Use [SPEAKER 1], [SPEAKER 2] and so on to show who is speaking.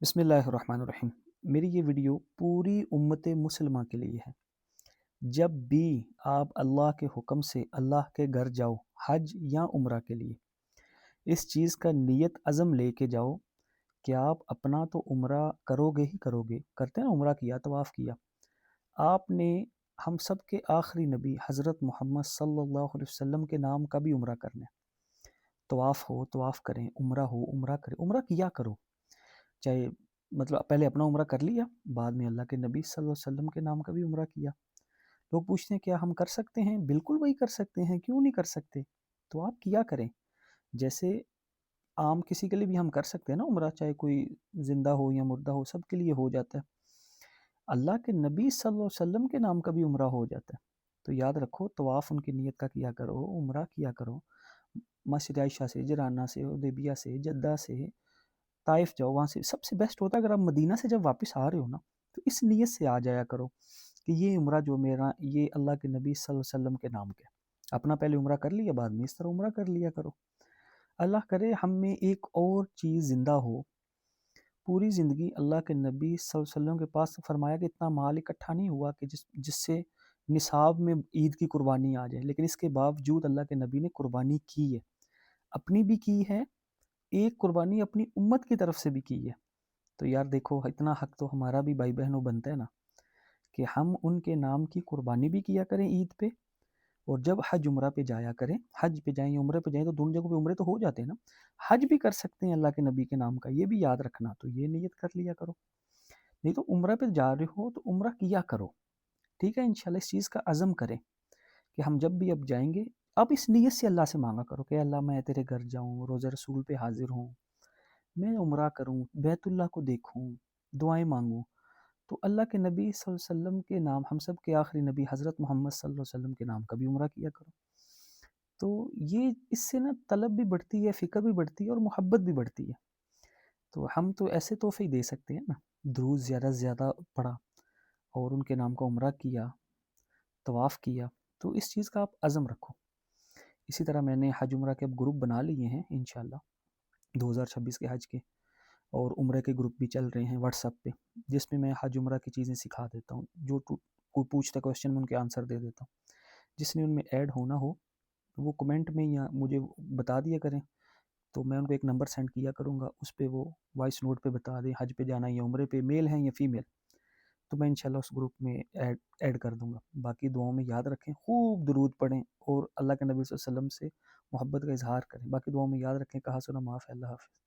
[SPEAKER 1] بسم اللہ الرحمن الرحیم۔ میری یہ ویڈیو پوری امت مسلمہ کے لیے ہے۔ جب بھی آپ اللہ کے حکم سے اللہ کے گھر جاؤ، حج یا عمرہ کے لیے، اس چیز کا نیت عزم لے کے جاؤ کہ آپ اپنا تو عمرہ کرو گے ہی کرو گے کرتے ہیں عمرہ کیا، طواف کیا؟ آپ نے ہم سب کے آخری نبی حضرت محمد صلی اللہ علیہ وسلم کے نام کا بھی عمرہ کرنا ہے۔ طواف ہو، طواف کریں، عمرہ ہو، عمرہ کریں۔ عمرہ کیا کرو؟ چاہے مطلب پہلے اپنا عمرہ کر لیا، بعد میں اللہ کے نبی صلی اللہ علیہ وسلم کے نام کا بھی عمرہ کیا۔ لوگ پوچھتے ہیں، کیا ہم کر سکتے ہیں؟ بالکل وہی کر سکتے ہیں، کیوں نہیں کر سکتے؟ تو آپ کیا کریں؟ جیسے عام کسی کے لیے بھی ہم کر سکتے ہیں نا عمرہ، چاہے کوئی زندہ ہو یا مردہ ہو، سب کے لیے ہو جاتا ہے۔ اللہ کے نبی صلی اللہ علیہ وسلم کے نام کا بھی عمرہ ہو جاتا ہے۔ تو یاد رکھو، طواف ان کی نیت کا کیا کرو، عمرہ کیا کرو۔ مسجد عائشہ سے جرانہ سے ادیبیہ سے، جدہ سے طائف جاؤ، وہاں سے سب سے بیسٹ ہوتا ہے۔ اگر آپ مدینہ سے جب واپس آ رہے ہو نا، تو اس نیت سے آ جایا کرو کہ یہ عمرہ جو میرا، یہ اللہ کے نبی صلی اللہ علیہ وسلم کے نام کے۔ اپنا پہلے عمرہ کر لیا، بعد میں اس طرح عمرہ کر لیا کرو۔ اللہ کرے ہم میں ایک اور چیز زندہ ہو۔ پوری زندگی اللہ کے نبی صلی اللہ علیہ وسلم کے پاس فرمایا کہ اتنا مال اکٹھا نہیں ہوا کہ جس جس سے نصاب میں عید کی قربانی آ جائے۔ لیکن اس کے باوجود اللہ کے نبی نے قربانی کی ہے۔ اپنی بھی کی ہے ایک قربانی اپنی امت کی طرف سے بھی کی ہے۔ تو یار دیکھو، اتنا حق تو ہمارا بھی بھائی بہنوں بنتا ہے نا کہ ہم ان کے نام کی قربانی بھی کیا کریں عید پہ اور جب حج عمرہ پہ جایا کریں، حج پہ جائیں عمرے پہ جائیں تو دونوں جگہوں پہ عمرے تو ہو جاتے ہیں نا۔ حج بھی کر سکتے ہیں اللہ کے نبی کے نام کا، یہ بھی یاد رکھنا۔ تو یہ نیت کر لیا کرو۔ نہیں تو عمرہ پہ جا رہے ہو تو عمرہ کیا کرو۔ ٹھیک ہے، انشاءاللہ اس چیز کا عزم کریں کہ ہم جب بھی اب جائیں گے اب اس نیت سے اللہ سے مانگا کرو کہ اللہ میں تیرے گھر جاؤں، روزہ رسول پہ حاضر ہوں، میں عمرہ کروں، بیت اللہ کو دیکھوں، دعائیں مانگوں۔ تو اللہ کے نبی صلی اللہ علیہ وسلم کے نام، ہم سب کے آخری نبی حضرت محمد صلی اللہ علیہ وسلم کے نام کا بھی عمرہ کیا کرو۔ تو یہ اس سے نا طلب بھی بڑھتی ہے، فکر بھی بڑھتی ہے اور محبت بھی بڑھتی ہے۔ تو ہم تو ایسے تحفے ہی دے سکتے ہیں نا دروز زیادہ سے زیادہ پڑھا اور ان کے نام کا عمرہ کیا، طواف کیا۔ تو اس چیز کا آپ عزم رکھو۔ اسی طرح میں نے حج عمرہ کے اب گروپ بنا لیے ہیں انشاءاللہ دو ہزار چھبیس کے حج کے اور عمرہ کے گروپ بھی چل رہے ہیں واٹس ایپ پہ، جس میں میں حج عمرہ کی چیزیں سکھا دیتا ہوں، جو کوئی پوچھتا کوشچن میں ان کے آنسر دے دیتا ہوں۔ جس نے ان میں ایڈ ہونا ہو، وہ کمنٹ میں یا مجھے بتا دیا کریں، تو میں ان کو ایک نمبر سینڈ کیا کروں گا، اس پہ وہ وائس نوٹ پہ بتا دیں، حج پہ جانا یا عمرے پہ میل ہیں یا فیمیل تو میں انشاءاللہ اس گروپ میں ایڈ ایڈ کر دوں گا۔ باقی دعاؤں میں یاد رکھیں، خوب درود پڑھیں اور اللہ کے نبی صلی اللہ علیہ وسلم سے محبت کا اظہار کریں۔ باقی دعاؤں میں یاد رکھیں کہا سنا معاف ہے، اللہ حافظ۔